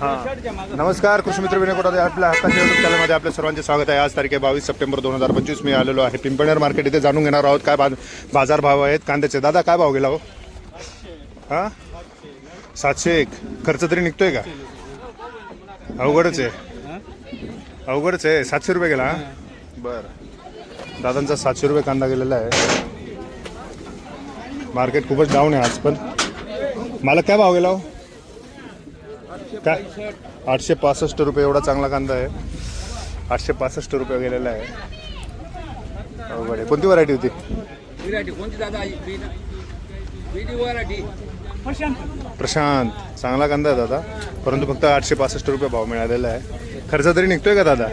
नमस्कार कृषी मित्र विनय कोटादे आपल्या हक्काच्या युट्यूब चॅनलमध्ये आपल्या सर्वांचे स्वागत आहे. आज तारीख आहे बावीस सप्टेंबर दोन हजार पंचवीस. मी आलेलो आहे पिंपळनेर मार्केट इथे. जाणून घेणार आहोत काय बाजार भाव आहेत कांद्याचे. दादा काय भाव गेला हो? हां? सातशे एक. खर्च तरी निघतोय का? अवघडच आहे. अवघडच आहे. सातशे रुपये गेला बर बरं. दादांचा सातशे रुपये कांदा गेलेला आहे. मार्केट खूपच डाऊन आहे आज पण. मला काय भाव गेला हो? काय आठशे पासष्ट रुपये एवढा चांगला कांदा आहे. आठशे पासष्ट रुपये गेलेला आहे. अवघड आहे. कोणती व्हरायटी होती? प्रशांत. चांगला कांदा आहे दादा. परंतु फक्त आठशे पासष्ट रुपये भाव मिळालेला आहे. खर्च तरी निघतोय का दादा?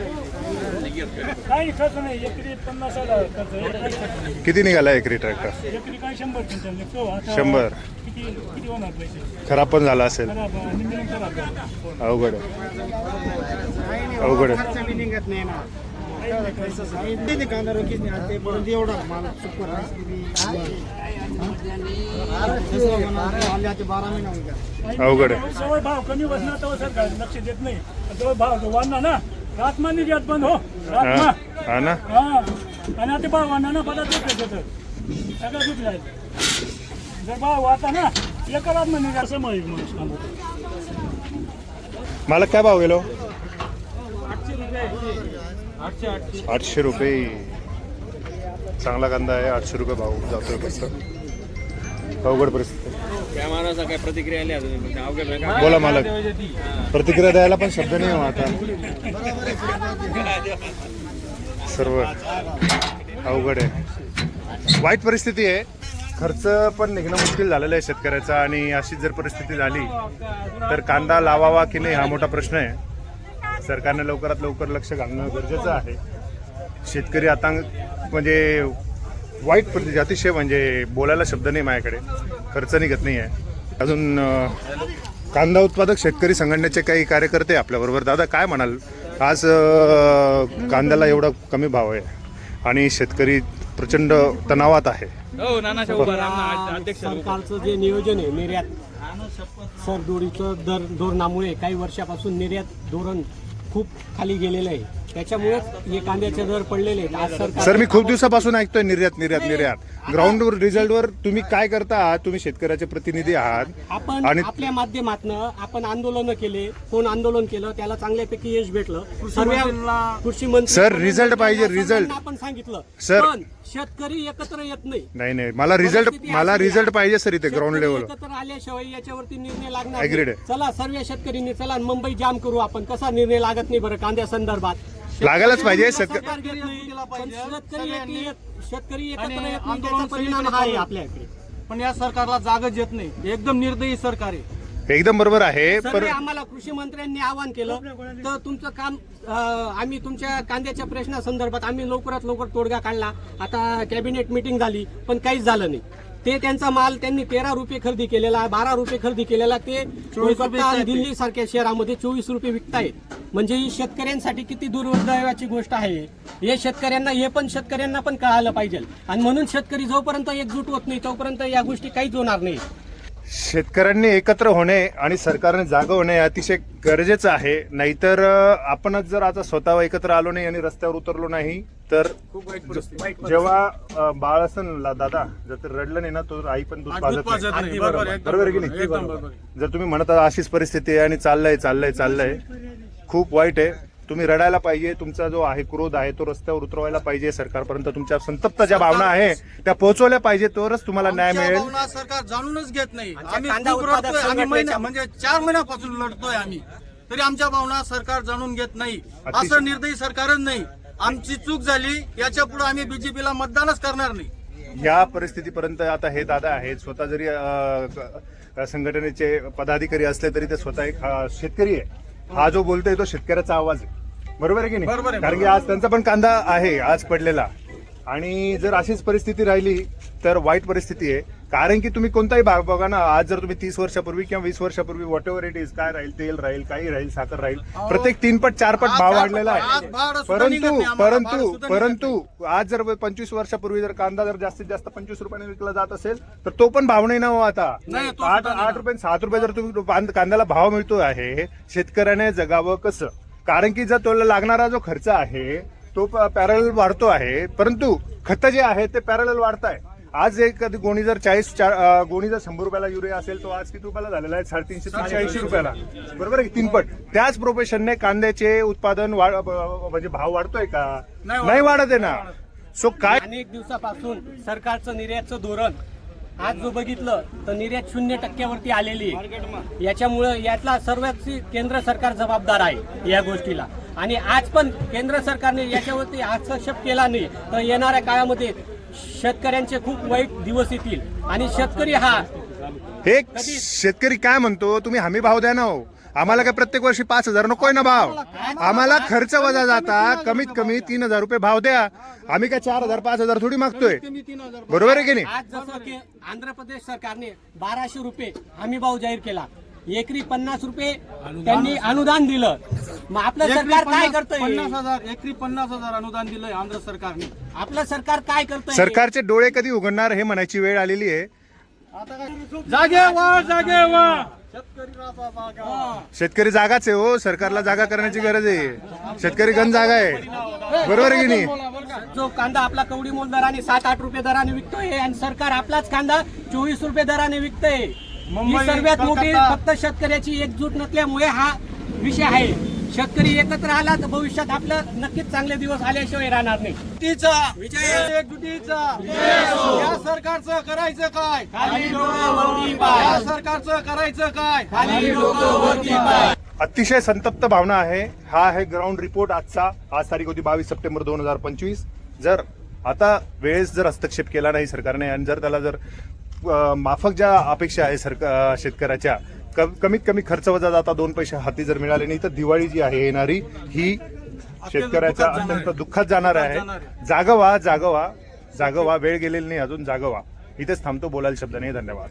काही खर्च नाही एकरी खर्च किती निघाला एकरी ट्रॅक्टर एकरी काय शंभर क्विंटल निघतो. आता शंभर. किती किती होणार पैसे? खराब पण झाला असेल. खराब निम्मे खराब झाले. अवघड आहे. अवघड आहे. अवघड आहे. भाव कमी बसणार तर सरकार लक्ष देत नाही. जवळ भाव वाढणार ना रातमा निर्यात बंद हो. रातमा. हा ना? हा. आणि आता भाव वाढणार ना तर सगळं विकलाय जर भाव वाढता ना एका रातमा निर्यात असं माहिती माणूस. मला काय भाव गेलो? आठशे रुपये चांगला कांदा आहे आठशे रुपये भाव जातोय फक्त. अवघड परिस्थिती. त्या काय प्रतिक्रिया आली अजून? म्हणजे बोला मालक. प्रतिक्रिया द्यायला पण शब्द नाही आता. सर्व अवघड आहे. वाईट परिस्थिती आहे. खर्च पण निघणं मुश्किल झालेलं आहे शेतकऱ्याचा आणि अशीच जर परिस्थिती झाली तर कांदा लावावा की नाही हा मोठा प्रश्न आहे. सरकारने लवकरात लवकर लक्ष घालणं गरजेचं आहे. शेतकरी आता म्हणजे वाईट परिस्थिती अतिशय म्हणजे बोलायला शब्द नाही माझ्याकडे. खर्च निघत नाही आहे अजून कांदा उत्पादक शेतकरी संघटनेचे काही कार्यकर्ते आपल्याबरोबर दादा काय म्हणाल? आज कांद्याला एवढा कमी भाव आहे आणि शेतकरी प्रचंड तणावात आहे. हो सरकारचं जे नियोजन आहे निर्यात. सरदोरीचं दर धोरणामुळे काही वर्षापासून निर्यात धोरण खूप खाली गेलेलं आहे. त्याच्यामुळेच हे कांद्याचे दर पडलेले आहेत आज सरकार सर मी खूप दिवसापासून ऐकतोय निर्यात निर्यात निर्यात ग्राउंडवर रिझल्टवर तुम्ही काय करता आहात तुम्ही शेतकऱ्याचे प्रतिनिधी आहात आपण आणि आपल्या माध्यमातनं आपण आंदोलन केले कोण आंदोलन केलं त्याला चांगल्यापैकी यश भेटलं सर्व कृषी मंत्री सर, result पाहिजे, सर्वांना result. आपण सांगितलं सर. पण शेतकरी एकत्र येत नाही नाही नाही मला रिझल्ट परिस्थिती मला अशी आहे. रिझल्ट पाहिजे सर इथे ग्राउंड शेतकरी लेवल एकत्र आल्याशिवाय याच्यावरती निर्णय लागणार Agreed नाही. आहे. चला सर्व शेतकऱ्यांनी चला मुंबई जाम करू आपण कसा निर्णय लागत नाही बरं कांद्या संदर्भात लागायलाच पाहिजे शेतकरी एकत्र येत नाही त्याचा परिणाम हा आहे आपल्याकडे पण या सरकारला जागच येत नाही. एकदम निर्दयी सरकार आहे. एकदम बरोबर आहे सर्व पर आम्हाला कृषी मंत्र्यांनी आवाहन केलं तर तुमचं काम अं, आम्ही तुमच्या कांद्याच्या प्रश्नासंदर्भात आम्ही लवकरात लवकर तोडगा काढला. आता कॅबिनेट मिटिंग झाली पण काहीच झालं नाही. ते त्यांचा माल त्यांनी तेरा रुपये खरेदी केलेला बारा रुपये खरेदी केलेला ते कोलकाता आणि दिल्ली सारख्या शहरामध्ये चोवीस रुपये विकतायत. म्हणजे ही शेतकऱ्यांसाठी किती दुर्दैवाची गोष्ट आहे. हे शेतकऱ्यांना हे पण शेतकऱ्यांना पण कळालं पाहिजे. आणि म्हणून शेतकरी जोपर्यंत एकजूट होत नाही तोपर्यंत या गोष्टी काहीच होणार नाही शेतकऱ्यांनी एकत्र होणे आणि सरकारने जागा होणे अतिशय गरजेचं आहे. नाहीतर आपणच जर आता स्वतः एकत्र आलो नाही आणि रस्त्यावर उतरलो नाही तर जेव्हा बाळ असतं ना दादा जर ते रडलं नाही ना तो आई पण दूध पाजत नाही. बरोबर की नाही? जर तुम्ही म्हणत अशीच परिस्थिती आहे आणि चाललंय चाललंय चाललंय खूप वाईट आहे. तुम्ही रडायला पाहिजे तुमचा जो आहे क्रोध आहे तो रस्त्यावर उतरवायला पाहिजे सरकारपर्यंत. तुमच्या संतप्त ज्या भावना आहे त्या पोहोचवल्या पाहिजे तरच तुम्हाला न्याय आमच्या मिळेल. भावना सरकार जाणूनच घेत नाही. आम्ही कांदा खूप उत्पादक रडतोय आम्ही संघटनेच्या- महिना म्हणजे चार महिन्यापासून लढतोय आम्ही. तरी आमच्या भावना सरकार जाणून घेत नाही. अतिशय- असं निर्दयी सरकारच नाही. आमची चूक झाली याच्यापुढे आम्ही बीजेपीला मतदानच करणार नाही. या परिस्थितीपर्यंत आता हे दादा आहेत. स्वतः जरी अ, क- संघटनेचे पदाधिकारी असले तरी ते स्वतः एक अ, शेतकरी आहे. हा जो बोलतोय तो शेतकऱ्याचा आवाज आहे. बरोबर आहे की बरोबर नाही आहे, कारण की आज त्यांचा पण कांदा आहे आज पडलेला. आणि जर अशीच परिस्थिती राहिली तर वाईट परिस्थिती आहे. कारण की तुम्ही कोणताही भाग बघा ना आज जर तुम्ही तीस वर्षापूर्वी किंवा वीस वर्षापूर्वी वॉट एव्हर इट इज काय राहील तेल राहील काही राहील साखर राहील प्रत्येक तीन पट चार पट आज भाव चार वाढलेला आहे. भाडं सुद्धा निघत परंतु नाही आम्हाला, भाडं परंतु सुद्धा निघत परंतु आज जर पंचवीस वर्षापूर्वी जर कांदा जर जास्तीत जास्त पंचवीस रुपयाने विकला जात असेल तर तो पण भाव नाही ना हो आता. नाही, तो आठ सुद्धा नाही आठ रुपये सात रुपये जर तुम्ही कांद- कांद्याला भाव मिळतो आहे शेतकऱ्याने जगावं कसं? कारण की जर तो लागणारा जो खर्च आहे तो पॅरल वाढतो आहे. परंतु खत जे आहे ते पॅरल वाढत आहे आज एक कधी गोणी जर चाळीस चा- अं, गोणी जर शंभर रुपयाला युरिया असेल तो आज किती रुपयाला झालेला आहे? साडेतीनशे तीनशे ऐंशी रुपयाला. बरोबर आहे की? तीन पट? त्याच प्रोफेशनने कांद्याचे उत्पादन म्हणजे भाव वाढतोय का? नाही नाही वाढत. आहे ना. सो काय अनेक दिवसापासून सरकारचं निर्यातचं धोरण आज जो बघितलं तर निर्यात शून्य टक्क्यावरती आलेली आहे. याच्यामुळं यातला सर्वात केंद्र सरकार जबाबदार आहे या गोष्टीला. आणि आज पण केंद्र सरकारने याच्यावरती हस्तक्षेप केला नाही तर येणाऱ्या काळामध्ये शेतकऱ्यांचे खूप वाईट दिवस येतील. आणि शेतकरी हा हे शेतकरी काय म्हणतो? तुम्ही हमी भाव द्या ना हो. आम्हाला काय प्रत्येक वर्षी पाच हजार नकोय ना भाव? आम्हाला खर्च वजा जाता कमीत कमी तीन हजार रुपये भाव द्या. आम्ही काय चार हजार पाच हजार थोडी मागतोय. बरोबर आहे की नाही? आज जसं की आंध्र प्रदेश सरकारने बाराशे रुपये हमी भाव जाहीर केला. एकरी पन्नास रुपये त्यांनी अनुदान दिलं. मग आपलं सरकार काय पन्नास करतंय? पन्नास हजार एकरी पन्नास हजार अनुदान दिलंय आंध्र सरकारने. आपलं सरकार काय करतंय? सरकारचे डोळे कधी उघडणार हे म्हणायची वेळ आलेली आहे. जागे वा जागे वा. शेतकरी जागाच आहे हो सरकारला जागा करण्याची गरज आहे. शेतकरी गण जागा आहे. बरोबर आहे की नाही? जो कांदा आपला कवडी मोल दराने सात आठ रुपये दराने विकतोय आणि सरकार आपलाच कांदा चोवीस रुपये दराने विकतोय. ही सर्वात मोठी. फक्त शेतकऱ्याची एकजूट नसल्यामुळे हा विषय आहे. शेतकरी एकत्र आला तर भविष्यात आपलं नक्कीच चांगले दिवस आल्याशिवाय राहणार नाही. या सरकारचं करायचं काय? या सरकारचं करायचं काय? अतिशय संतप्त भावना आहे. हा आहे ग्राउंड रिपोर्ट आजचा. आज तारीख होती बावीस सप्टेंबर दोन हजार पंचवीस. जर आता वेळेस जर हस्तक्षेप केला नाही सरकारने आणि जर त्याला जर अं, माफक ज्या अपेक्षा आहे सरकार शेतकऱ्याच्या कमीत कमी खर्च वजा जाता दोन पैसे हाती जर मिळाले नाही तर दिवाळी जी आहे येणारी ही शेतकऱ्याच्या जाणार. अत्यंत दुःखात जाणार आहे. जाणार. आहे. जागवा जागवा जागवा वेळ गेलेली नाही अजून जागवा. इथेच थांबतो बोलायला शब्द नाही धन्यवाद.